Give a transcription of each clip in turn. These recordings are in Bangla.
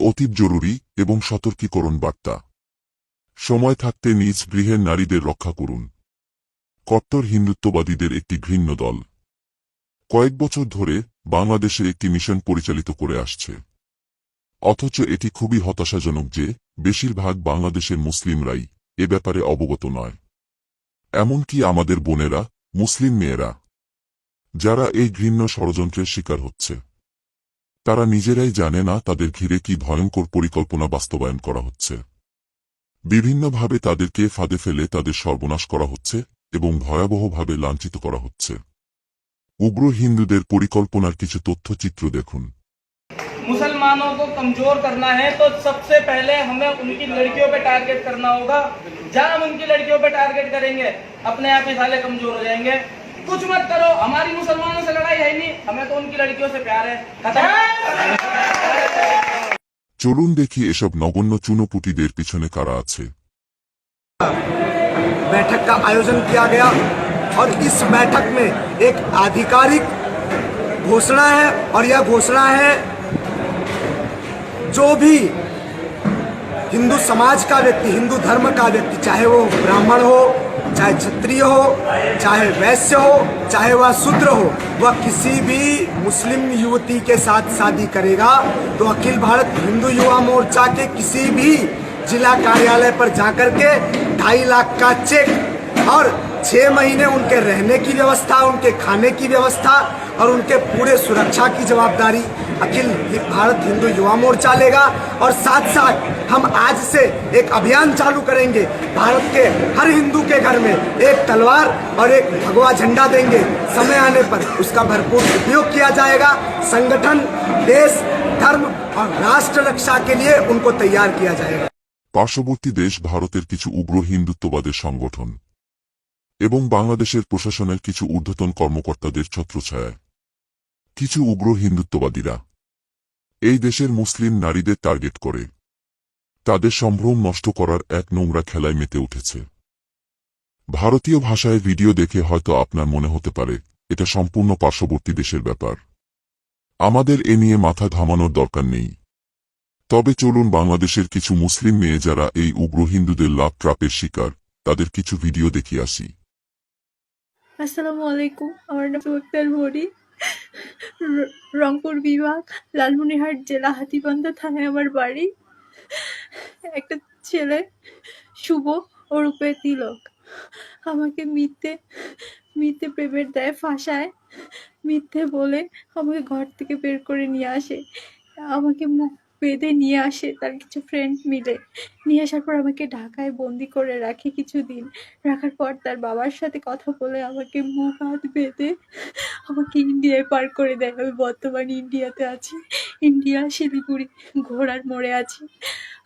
অতীব জরুরি এবং সতর্কীকরণ বার্তা। সময় থাকতে নিজ গৃহের নারীদের রক্ষা করুন। কট্টর হিন্দুত্ববাদীদের একটি ঘৃণ্য দল। কয়েক বছর ধরে বাংলাদেশে একটি মিশন পরিচালিত করে আসছে। অথচ এটি খুবই হতাশাজনক যে, বেশিরভাগ বাংলাদেশের মুসলিমরাই এ ব্যাপারে অবগত নয়। এমনকি আমাদের বোনেরা, মুসলিম মেয়েরা, যারা এই ঘৃণ্য ষড়যন্ত্রের শিকার হচ্ছে। তারা নিজেরাই জানে না তাদের ঘিরে কি ভয়ঙ্কর পরিকল্পনা বাস্তবায়ন করা হচ্ছে বিভিন্নভাবে তাদেরকে ফাঁদে ফেলে তাদের সর্বনাশ করা হচ্ছে এবং ভয়াবহভাবে লাঞ্ছিত করা হচ্ছে উগ্র হিন্দুদের পরিকল্পনার কিছু তথ্যচিত্র দেখুন मुसलमानों को कमजोर करना है तो सबसे पहले हमें उनकी लड़कियों पे टारगेट करना होगा जहां हम उनकी लड़कियों पे टारगेट करेंगे अपने आप ही साले कमजोर हो जाएंगे कुछ मत करो हमारी मुसलमानों से लड़ाई है नहीं हमें तो उनकी लड़कियों से प्यार है खत्म চলুন দেখি এসব নগণ্য চুনোপুটিদের পিছনে কারা আছে बैठक का आयोजन किया गया और इस बैठक में एक आधिकारिक घोषणा है और यह घोषणा है जो भी हिंदू समाज का व्यक्ति, हिंदू धर्म का व्यक्ति, चाहे वो ब्राह्मण हो, चाहे क्षत्रिय हो, चाहे वैश्य हो, चाहे वह शूद्र हो, वह किसी भी मुस्लिम युवती के साथ शादी करेगा तो अखिल भारत हिंदू युवा मोर्चा के किसी भी जिला कार्यालय पर जाकर के ढाई लाख का चेक और छह महीने उनके रहने की व्यवस्था उनके खाने की व्यवस्था और उनके पूरे सुरक्षा की जवाबदारी अखिल भारत हिंदू युवा मोर्चा लेगा और साथ साथ हम आज से एक अभियान चालू करेंगे भारत के हर हिंदू के घर में एक तलवार और एक भगवा झंडा देंगे समय आने पर उसका भरपूर उपयोग किया जाएगा संगठन देश धर्म और राष्ट्र रक्षा के लिए उनको तैयार किया जाएगा পার্শ্ববর্তী দেশ ভারতের কিছু উগ্র হিন্দুত্ববাদের সংগঠন এবং বাংলাদেশের প্রশাসনের কিছু ঊর্ধ্বতন কর্মকর্তাদের ছত্রছায়ায়। কিছু উগ্র হিন্দুত্ববাদীরা এই দেশের মুসলিম নারীদের টার্গেট করে। তাদের সম্ভ্রম নষ্ট করার এক নোংরা খেলায় মেতে উঠেছে। ভারতীয় ভাষায় ভিডিও দেখে হয়তো আপনার মনে হতে পারে, এটা সম্পূর্ণ পার্শ্ববর্তী দেশের ব্যাপার। আমাদের এ নিয়ে মাথা ঘামানোর দরকার নেই। তবে চলুন বাংলাদেশের কিছু মুসলিম মেয়ে যারা এই উগ্র হিন্দুদের লাভ ট্রাপের শিকার, তাদের কিছু ভিডিও দেখিয়ে আসি। আসসালামু আলাইকুম। আমার নাম সুক্তার ভরি রংপুর বিভাগ, লালমনিরহাট জেলা, হাতিবান্ধা থানায় আমার বাড়ি। একটা ছেলে শুভ ওরূপে তিলক। আমাকে মিথ্যে মিথ্যে প্রেমের দেয় ফাঁসায়, মিথ্যে বলে আমাকে ঘর থেকে বের করে নিয়ে আসে। আমাকে মুখ বেঁধে নিয়ে আসে তার কিছু ফ্রেন্ড মিলে। নিয়ে আসার পর আমাকে ঢাকায় বন্দি করে রাখে কিছুদিন। রাখার পর তার বাবার সাথে কথা বলে আমাকে মুখ হাত বেঁধে আমাকে ইন্ডিয়ায় পার করে দেয়। আমি বর্তমানে ইন্ডিয়াতে আছি। ইন্ডিয়া, শিলিগুড়ি, ঘোড়ার মোড়ে আছি।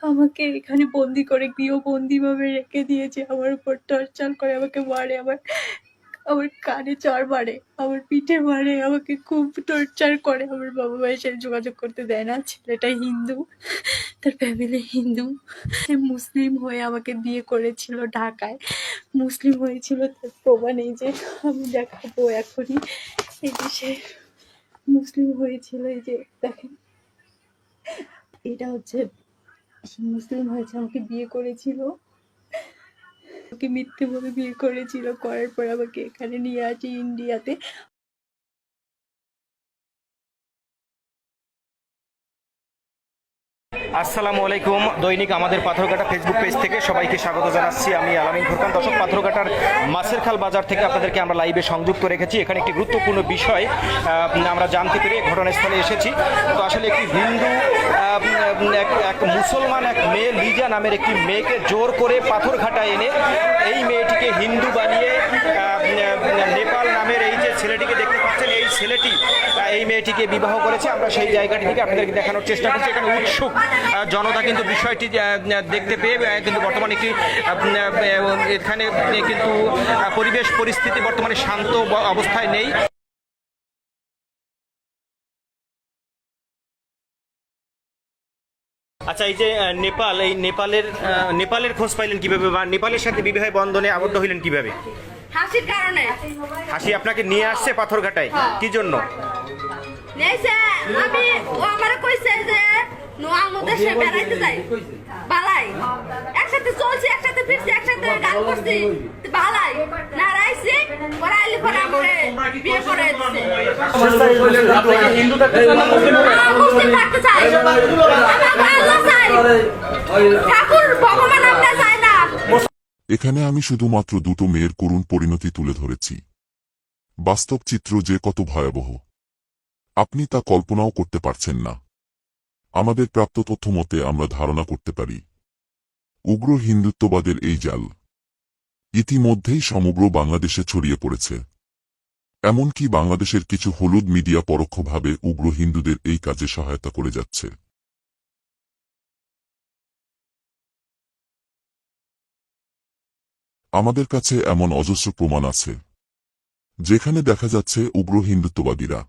আমাকে এখানে বন্দি করে গৃহবন্দিভাবে রেখে দিয়েছে। আমার উপর টর্চার করে আমাকে মারে। আমার আমার কানে চড় মারে, আমার পিঠে মারে, আমাকে খুব টর্চার করে। আমার বাবা মায়ের সাথে যোগাযোগ করতে দেয় না, ছেলেটা হিন্দু, তার ফ্যামিলি হিন্দু। মুসলিম হয়ে আমাকে বিয়ে করেছিল ঢাকায়। মুসলিম হয়েছিল তার প্রমাণ এই যে, আমি দেখাবো এখনই। এই যে সে মুসলিম হয়েছিল, এই যে দেখেন। এটা হচ্ছে মুসলিম হয়েছে, আমাকে বিয়ে করেছিল। আমাকে মিথ্যে বলে বিয়ে করেছিল। করার পর আমাকে এখানে নিয়ে আসে ইন্ডিয়াতে। আসসালামু আলাইকুম। দৈনিক আমাদের পাথরঘাটা ফেসবুক পেজ থেকে সবাইকে স্বাগত জানাচ্ছি। আমি আলামিন ফুরকান দর্শক পাথরঘাটার মাছের খাল বাজার থেকে আপনাদেরকে আমরা লাইভে সংযুক্ত রেখেছি। এখানে একটি গুরুত্বপূর্ণ বিষয় আমরা জানতে পেরে ঘটনাস্থলে এসেছি। তো আসলে একটি হিন্দু এক মুসলমান, এক মেয়ে লিজা নামের একটি মেয়েকে জোর করে পাথরঘাটা এনে এই মেয়েটিকে হিন্দু বানিয়ে নেপাল নামের এই যে ছেলেটিকে দেখতে পাচ্ছেন, এই ছেলেটি এই মেয়েটিকে বিবাহ করেছে। আমরা সেই জায়গাটি থেকে আপনাদেরকে দেখানোর চেষ্টা করছি। এখানে উৎসুক জনতা কিন্তু বিষয়টি দেখতে পেয়ে কিন্তু বর্তমানে একটি এখানে কিন্তু পরিবেশ পরিস্থিতি বর্তমানে শান্ত অবস্থায় নেই। আচ্ছা এই যে নেপাল এই নেপালের নেপালের খোঁজ পাইলেন কীভাবে বা নেপালের সাথে বিবাহ বন্ধনে আবদ্ধ হইলেন কীভাবে? হাসির কারণে। হাসি আপনাকে নিয়ে আসছে পাথরঘাটায় কি জন্য? আমি ও আমারে কইছে যে নোয়ামু দেশে বেড়াইতে যাই বালাই একসাথে চলছি একসাথে ফিরছি একসাথে গান করছি। বালাই না রাইছি পরে আইলি পরে আমরে বিয়ে করে দিছে। আপনাকে হিন্দু থাকতে চান না? মুসলিম থাকতে আহ, মুসলিম থাকতে চাই আমরা চাই ঠাকুর ভগবান আমরা চাই না। এখানে আমি শুধুমাত্র দুটো মেয়ের করুণ পরিণতি তুলে ধরেছি। বাস্তব চিত্র যে কত ভয়াবহ। আপনি তা কল্পনাও করতে পারছেন না। আমাদের প্রাপ্ত তথ্য মতে আমরা ধারণা করতে পারি। উগ্র হিন্দুত্ববাদের এই জাল ইতিমধ্যেই সমগ্র বাংলাদেশে ছড়িয়ে পড়েছে। এমনকি বাংলাদেশের কিছু হলুদ মিডিয়া পরোক্ষভাবে উগ্র হিন্দুদের এই কাজে সহায়তা করে যাচ্ছে। আমাদের কাছে এমন অজস্র প্রমাণ আছে, যেখানে দেখা যাচ্ছে উগ্র হিন্দুত্ববাদীরা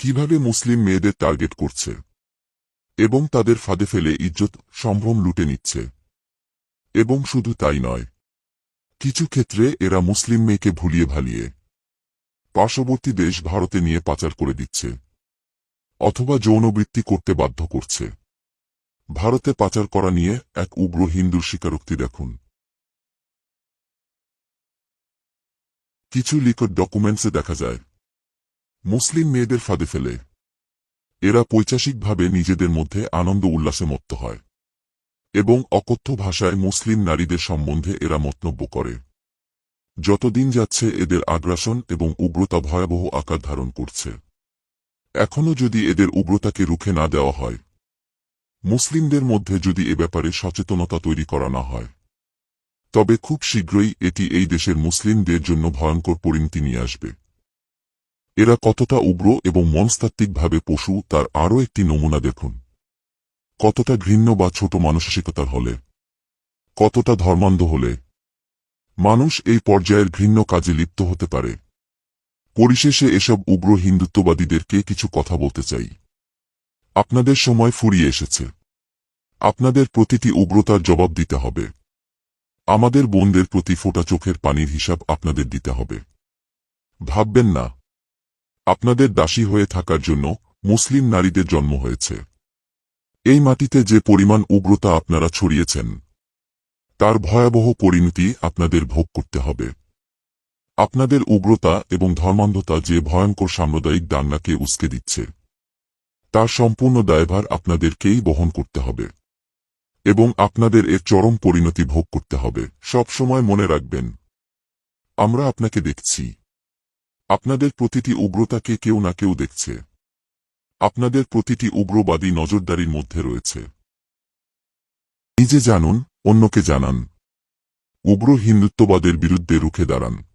কীভাবে মুসলিম মেয়েদের টার্গেট করছে। এবং তাদের ফাঁদে ফেলে ইজ্জত সম্ভ্রম লুটে নিচ্ছে। এবং শুধু তাই নয়, কিছু ক্ষেত্রে এরা মুসলিম মেয়েকে ভুলিয়ে ভালিয়ে পার্শ্ববর্তী দেশ ভারতে নিয়ে পাচার করে দিচ্ছে, অথবা যৌনবৃত্তি করতে বাধ্য করছে। ভারতে পাচার করা নিয়ে এক উগ্র হিন্দুর স্বীকারোক্তি দেখুন। কিছু লিকড ডকুমেন্টসে দেখা যায়, মুসলিম মেয়েদের ফাঁদে ফেলে এরা পৈচাসিকভাবে নিজেদের মধ্যে আনন্দ উল্লাসে মত্ত হয়। এবং অকথ্য ভাষায় মুসলিম নারীদের সম্বন্ধে এরা মন্তব্য করে। যতদিন যাচ্ছে এদের আগ্রাসন এবং উগ্রতা ভয়াবহ আকার ধারণ করছে। এখনও যদি এদের উগ্রতাকে রুখে না দেওয়া হয়, মুসলিমদের মধ্যে যদি এ ব্যাপারে সচেতনতা তৈরি করা না হয়, তবে খুব শীঘ্রই এটি এই দেশের মুসলিমদের জন্য ভয়ঙ্কর পরিণতি নিয়ে আসবে। এরা কতটা উগ্র এবং মনস্তাত্ত্বিকভাবে পশু, তার আরও একটি নমুনা দেখুন। কতটা ঘৃণ্য বা ছোট মানসিকতার হলে। কতটা ধর্মান্ধ হলে। মানুষ এই পর্যায়ের ঘৃণ্য কাজে লিপ্ত হতে পারে। পরিশেষে এসব উগ্র হিন্দুত্ববাদীদেরকে কিছু কথা বলতে চাই। আপনাদের সময় ফুরিয়ে এসেছে। আপনাদের প্রতিটি উগ্রতার জবাব দিতে হবে। আমাদের বোনদের প্রতি ফোটা চোখের পানির হিসাব আপনাদের দিতে হবে। ভাববেন না। আপনাদের দাসী হয়ে থাকার জন্য মুসলিম নারীদের জন্ম হয়েছে। এই মাটিতে যে পরিমাণ উগ্রতা আপনারা ছড়িয়েছেন, তার ভয়াবহ পরিণতি আপনাদের ভোগ করতে হবে। আপনাদের উগ্রতা এবং ধর্মান্ধতা যে ভয়ঙ্কর সাম্প্রদায়িক দাঙ্গাকে উস্কে দিচ্ছে, তার সম্পূর্ণ দায়ভার আপনাদেরকেই বহন করতে হবে এবং আপনাদের এর চরম পরিণতি ভোগ করতে হবে। সব সময় মনে রাখবেন, আমরা আপনাকে দেখছি। আপনাদের প্রতিটি উগ্রতাকে কেউ না কেউ দেখছে। আপনাদের প্রতিটি উগ্রবাদী নজরদারির মধ্যে রয়েছে। নিজে জানুন, অন্যকে জানান। উগ্র হিন্দুত্ববাদের বিরুদ্ধে রুখে দাঁড়ান।